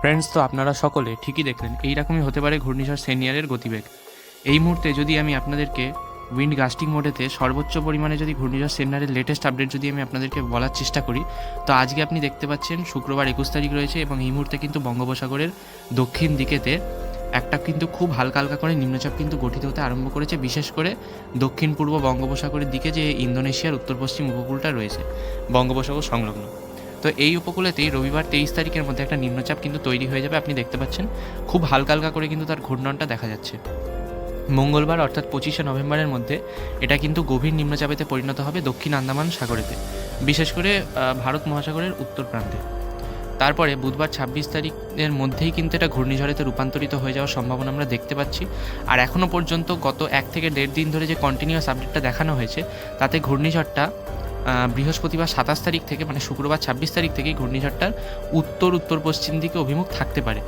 Friends তো আপনারা সকলে ঠিকই দেখলেন, এইরকমই হতে পারে ঘূর্ণিঝড় সেনিয়ারের গতিবেগ। এই মুহূর্তে যদি আমি আপনাদেরকে উইন্ড গাস্টিং মোডেতে সর্বোচ্চ পরিমাণে যদি ঘূর্ণিঝড় সেনারের লেটেস্ট আপডেট যদি আমি আপনাদেরকে বলার চেষ্টা করি, তো আজকে আপনি দেখতে পাচ্ছেন শুক্রবার একুশ তারিখ রয়েছে এবং এই মুহূর্তে কিন্তু বঙ্গোপসাগরের দক্ষিণ দিকেতে একটা কিন্তু খুব হালকা হালকা করে নিম্নচাপ কিন্তু গঠিত হতে আরম্ভ করেছে, বিশেষ করে দক্ষিণ পূর্ব বঙ্গোপসাগরের দিকে যে ইন্দোনেশিয়ার উত্তর পশ্চিম উপকূলটা রয়েছে, বঙ্গোপসাগর সংলগ্ন। তো এই উপকূলেতেই রবিবার তেইশ তারিখের মধ্যে একটা নিম্নচাপ কিন্তু তৈরি হয়ে যাবে, আপনি দেখতে পাচ্ছেন। খুব হালকা হালকা করে কিন্তু তার ঘূর্ণনটা দেখা যাচ্ছে। মঙ্গলবার অর্থাৎ পঁচিশে নভেম্বরের মধ্যে এটা কিন্তু গভীর নিম্নচাপেতে পরিণত হবে দক্ষিণ আন্দামান সাগরেতে, বিশেষ করে ভারত মহাসাগরের উত্তর প্রান্তে। তারপরে বুধবার ছাব্বিশ তারিখের মধ্যেই কিন্তু এটা ঘূর্ণিঝড়েতে রূপান্তরিত হয়ে যাওয়ার সম্ভাবনা আমরা দেখতে পাচ্ছি। আর এখনও পর্যন্ত গত এক থেকে দেড় দিন ধরে যে কন্টিনিউয়াস আপডেটটা দেখানো হয়েছে, তাতে ঘূর্ণিঝড়টা বৃহস্পতিবার সাতাশ তারিখ থেকে মানে শুক্রবার ছাব্বিশ তারিখ থেকেই ঘূর্ণিঝড়টার উত্তর উত্তর পশ্চিম দিকে অভিমুখ থাকতে পারে।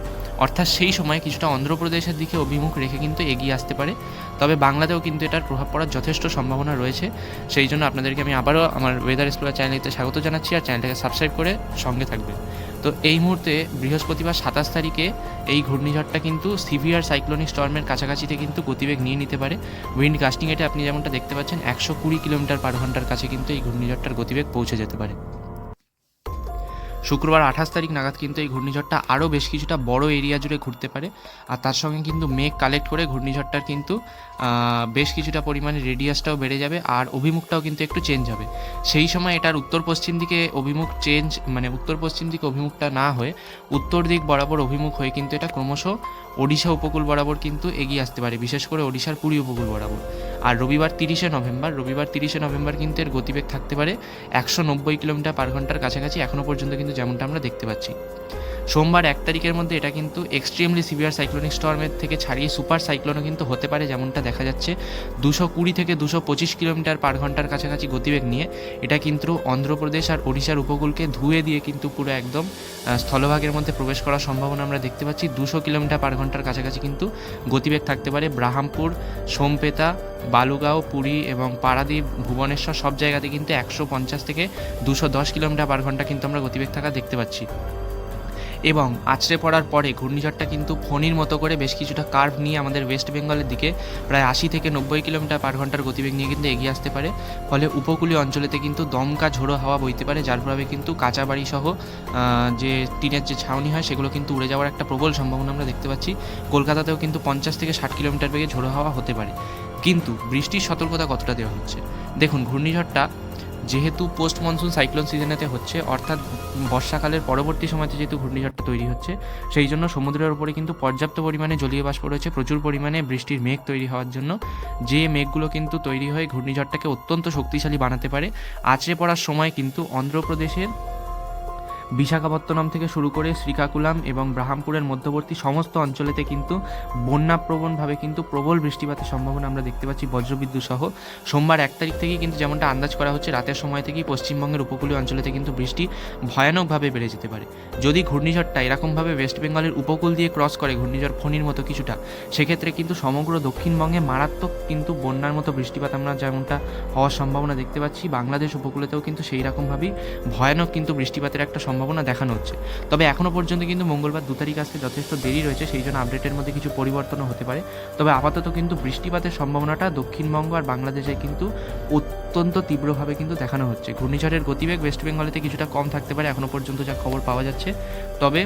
অর্থাৎ সেই সময় কিছুটা অন্ধ্রপ্রদেশের দিকে অভিমুখ রেখে কিন্তু এগিয়ে আসতে পারে। তবে বাংলাতেও কিন্তু এটার প্রভাব পড়ার যথেষ্ট সম্ভাবনা রয়েছে। সেই জন্য আপনাদেরকে আমি আবারও আমার ওয়েদার এক্সপ্লোরার চ্যানেলটিতে স্বাগত জানাচ্ছি। আর চ্যানেলটাকে সাবস্ক্রাইব করে সঙ্গে থাকবেন। তো এই মুহূর্তে বৃহস্পতিবার সাতাশ তারিখে এই ঘূর্ণিঝড়টা কিন্তু সিভিয়ার সাইক্লোনিক স্টর্মের কাছাকাছিতে কিন্তু গতিবেগ নিয়ে নিতে পারে। উইন্ড কাস্টিং এটা আপনি যেমনটা দেখতে পাচ্ছেন, একশো কুড়ি কিলোমিটার পার ঘণ্টার কাছে কিন্তু এই ঘূর্ণিঝড়টার গতিবেগ পৌঁছে যেতে পারে। শুক্রবার আঠাশ তারিখ নাগাদ কিন্তু এই ঘূর্ণিঝড়টা আরও বেশ কিছুটা বড় এরিয়া জুড়ে ঘুরতে পারে। আর তার সঙ্গে কিন্তু মেঘ কালেক্ট করে ঘূর্ণিঝড়টার কিন্তু বেশ কিছুটা পরিমাণে রেডিয়াসটাও বেড়ে যাবে আর অভিমুখটাও কিন্তু একটু চেঞ্জ হবে। সেই সময় এটার উত্তর পশ্চিম দিকে অভিমুখ চেঞ্জ মানে উত্তর পশ্চিম দিকে অভিমুখটা না হয়ে উত্তর দিক বরাবর অভিমুখ হয়ে কিন্তু এটা ক্রমশ ওড়িশা উপকূল বরাবর কিন্তু এগিয়ে আসতে পারে, বিশেষ করে ওড়িশার পুরী উপকূল বরাবর। আর রবিবার তিরিশে নভেম্বর, রবিবার তিরিশে নভেম্বর কিন্তু এর গতিবেগ থাকতে পারে একশো নব্বই কিলোমিটার পার ঘণ্টার কাছাকাছি এখনও পর্যন্ত কিন্তু যেমনটা আমরা দেখতে পাচ্ছি। সোমবার এক তারিখের মধ্যে এটা কিন্তু এক্সট্রিমলি সিভিয়ার সাইক্লোনিক স্টর্মের থেকে ছাড়িয়ে সুপার সাইক্লোনও কিন্তু হতে পারে যেমনটা দেখা যাচ্ছে। দুশো কুড়ি থেকে দুশো পঁচিশ কিলোমিটার পার ঘণ্টার কাছাকাছি গতিবেগ নিয়ে এটা কিন্তু অন্ধ্রপ্রদেশ আর ওড়িশার উপকূলকে ধুয়ে দিয়ে কিন্তু পুরো একদম স্থলভাগের মধ্যে প্রবেশ করার সম্ভাবনা আমরা দেখতে পাচ্ছি। দুশো কিলোমিটার পার ঘণ্টার কাছাকাছি কিন্তু গতিবেগ থাকতে পারে। ব্রাহ্মপুর, সোমপেতা, বালুগাঁও, পুরী এবং পারাদ্বীপ, ভুবনেশ্বর সব জায়গাতে কিন্তু একশো পঞ্চাশ থেকে দুশো দশ কিলোমিটার পার ঘণ্টা কিন্তু আমরা গতিবেগ থাকা দেখতে পাচ্ছি। এবং আছড়ে পড়ার পরে ঘূর্ণিঝড়টা কিন্তু ফণির মতো করে বেশ কিছুটা কার্ভ নিয়ে আমাদের ওয়েস্ট বেঙ্গলের দিকে প্রায় আশি থেকে নব্বই কিলোমিটার পার ঘণ্টার গতিবেগ নিয়ে কিন্তু এগিয়ে আসতে পারে। ফলে উপকূলীয় অঞ্চলেতে কিন্তু দমকা ঝোড়ো হাওয়া বইতে পারে, যার প্রভাবে কিন্তু কাঁচা বাড়ি সহ যে টিনের যে ছাউনি হয়, সেগুলো কিন্তু উড়ে যাওয়ার একটা প্রবল সম্ভাবনা আমরা দেখতে পাচ্ছি। কলকাতাতেও কিন্তু পঞ্চাশ থেকে ষাট কিলোমিটার বেগে ঝোড়ো হাওয়া হতে পারে। কিন্তু বৃষ্টির সতর্কতা কতটা দেওয়া হচ্ছে? দেখুন, ঘূর্ণিঝড়টা যেহেতু পোস্ট মনসুন সাইক্লোন সিজনেতে হচ্ছে, অর্থাৎ বর্ষাকালের পরবর্তী সময়তে যেহেতু ঘূর্ণিঝড়টা তৈরি হচ্ছে, সেই জন্য সমুদ্রের উপরে কিন্তু পর্যাপ্ত পরিমাণে জলীয় বাষ্প রয়েছে, প্রচুর পরিমাণে বৃষ্টির মেঘ তৈরি হওয়ার জন্য। যে মেঘগুলো কিন্তু তৈরি হয়ে ঘূর্ণিঝড়টাকে অত্যন্ত শক্তিশালী বানাতে পারে, আছড়ে পড়ার সময় কিন্তু অন্ধ্রপ্রদেশের বিশাখাপত্তনম থেকে শুরু করে শ্রীকাকুলাম এবং ব্রাহ্মপুরের মধ্যবর্তী সমস্ত অঞ্চলেতে কিন্তু বন্যাপ্রবণভাবে কিন্তু প্রবল বৃষ্টিপাতের সম্ভাবনা আমরা দেখতে পাচ্ছি বজ্রবিদ্যুৎ সহ। সোমবার এক তারিখ থেকেই কিন্তু যেমনটা আন্দাজ করা হচ্ছে, রাতের সময় থেকেই পশ্চিমবঙ্গের উপকূলীয় অঞ্চলেতে কিন্তু বৃষ্টি ভয়ানকভাবে বেড়ে যেতে পারে। যদি ঘূর্ণিঝড়টা এরকমভাবে ওয়েস্ট বেঙ্গলের উপকূল দিয়ে ক্রস করে ঘূর্ণিঝড় ফণির মতো কিছুটা, সেক্ষেত্রে কিন্তু সমগ্র দক্ষিণবঙ্গে মারাত্মক কিন্তু বন্যার মতো বৃষ্টিপাত আমরা যেমনটা হওয়ার সম্ভাবনা দেখতে পাচ্ছি, বাংলাদেশ উপকূলেতেও কিন্তু সেই রকমভাবেই ভয়ানক কিন্তু বৃষ্টিপাতের একটা সম্ভাবনা দেখানো হচ্ছে। তবে এখনও পর্যন্ত কিন্তু মঙ্গলবার দু তারিখ আসতে যথেষ্ট দেরি রয়েছে, সেই জন্য আপডেটের মধ্যে কিছু পরিবর্তনও হতে পারে। তবে আপাতত কিন্তু বৃষ্টিপাতের সম্ভাবনাটা দক্ষিণবঙ্গ আর বাংলাদেশে কিন্তু অত্যন্ত তীব্রভাবে কিন্তু দেখানো হচ্ছে। ঘূর্ণিঝড়ের গতিবেগ ওয়েস্ট বেঙ্গলেতে কিছুটা কম থাকতে পারে এখনও পর্যন্ত যা খবর পাওয়া যাচ্ছে। তবে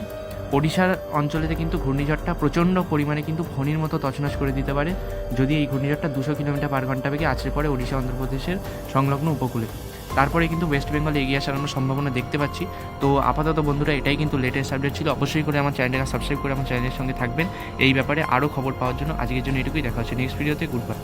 ওড়িশার অঞ্চলেতে কিন্তু ঘূর্ণিঝড়টা প্রচণ্ড পরিমাণে কিন্তু ফণির মতো তছনছ করে দিতে পারে। যদি এই ঘূর্ণিঝড়টা দুশো কিলোমিটার পার ঘণ্টা বেগে আছড়ে পড়ে, ওড়িশা, অন্ধ্রপ্রদেশের সংলগ্ন উপকূলে। তারপরে কিন্তু ওয়েস্ট বেঙ্গলে এগিয়ে আসার আমরা সম্ভাবনা দেখতে পাচ্ছি। তো আপাতত বন্ধুরা, এটাই কিন্তু লেটেস্ট আপডেট ছিল। অবশ্যই করে আমার চ্যানেলটা সাবস্ক্রাইব করে আমার চ্যানেলের সঙ্গে থাকবেন। এই ব্যাপারে আরও খবর পাওয়ার জন্য আজকের জন্য এটুকুই। দেখা হচ্ছে নেক্সট ভিডিওতে গুড বাই